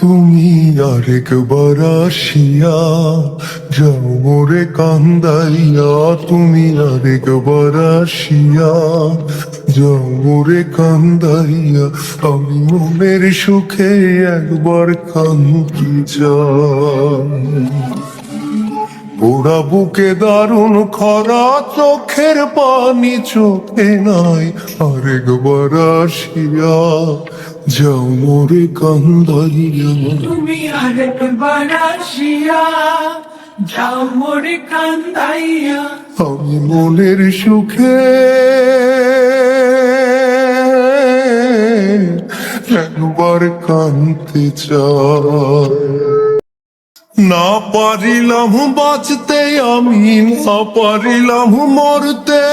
তুমি আরেকবার আসিয়া যাও মোরে কান্দাইয়া, তুমি আরেকবার আসিয়া যাও মোরে কান্দাইয়া, আমি মনের সুখে একবার কান্দি যাই। ওরা বুকে দারুণ খরা চোখের পানি চোখে নাই। আরেকবার আসিয়া যাও মোরে কান্দাইয়া। তুমি আরেকবার আসিয়া যাও মোরে কান্দাইয়া। আমি মনের সুখে একবার কানতে চাই। না পারিলাম বাঁচতে, আমি না পারিলাম মরতে।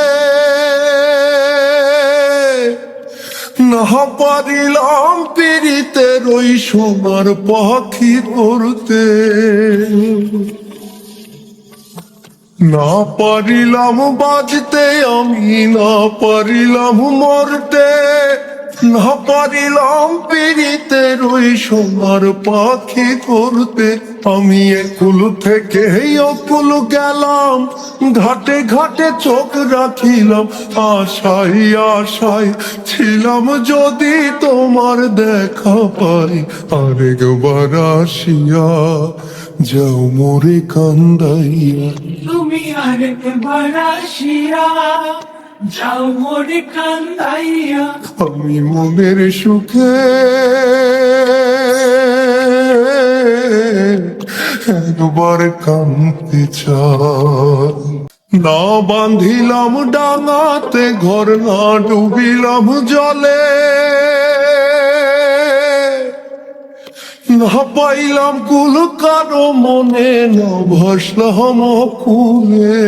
না পারিলাম পিড়িতে রই সোনার পাখি করতে না পারিলাম বাজতে আমি না পারিলাম মরতে। না পারিলাম পেরিতে রই সোনার পাখি করতে। আমি একুল থেকে অকুল গেলাম, ঘাটে ঘাটে চোখ রাখিলাম। আশাই আশাই ছিলাম যদি তোমার দেখা পাই। আরেকবার আসিয়া যাও মোরে কান্দাইয়া। তুমি আরেকবার আসিয়া যাও মোরে কান্দাইয়া। আমি মনের সুখে একবার চাই। না বাঁধিলাম ডাঙাতে, ঘর না ডুবিলাম জলে। না পাইলাম কুল কারও মনে, না ভাসলাম কুলে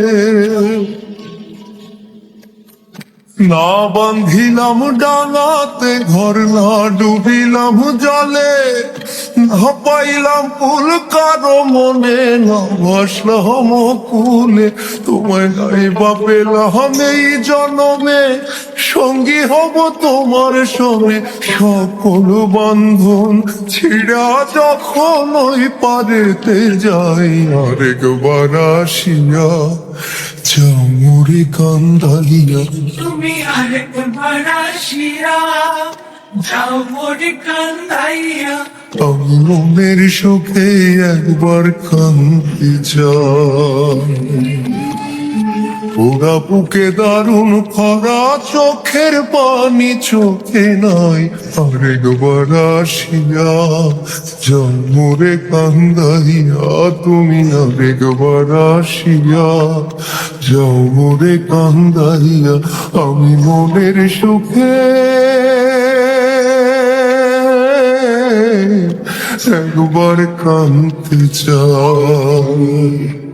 না বান্ধিলাম ডাঙাতে ঘর না ডুবিলাম জলে। না পাইলাম ফুল, কারও মনে না ভাসলাম কুলে তোমায় গাইবা পেলাম এই জনমে, সঙ্গী হব তোমার সঙ্গে। সকল বন্ধন ছিড়া যখন ওই পারেতে যাই আরেকবার আসিয়া যাও মুড়ি তুমি আরেকবার শিরা যাও মোরে কান্দাইয়া। মনের সুখে একবার কান্দি যাই ওরা বুকে দারুণ খরা, চোখের পানি চোখে নাই। আরেকবার আসিয়া জন্মরে কান্দাইয়া, তুমি আরেকবার আসিয়া যাও মোরে কান্দাইয়া, আমি মনের সুখে। একবার কান্তি চাই।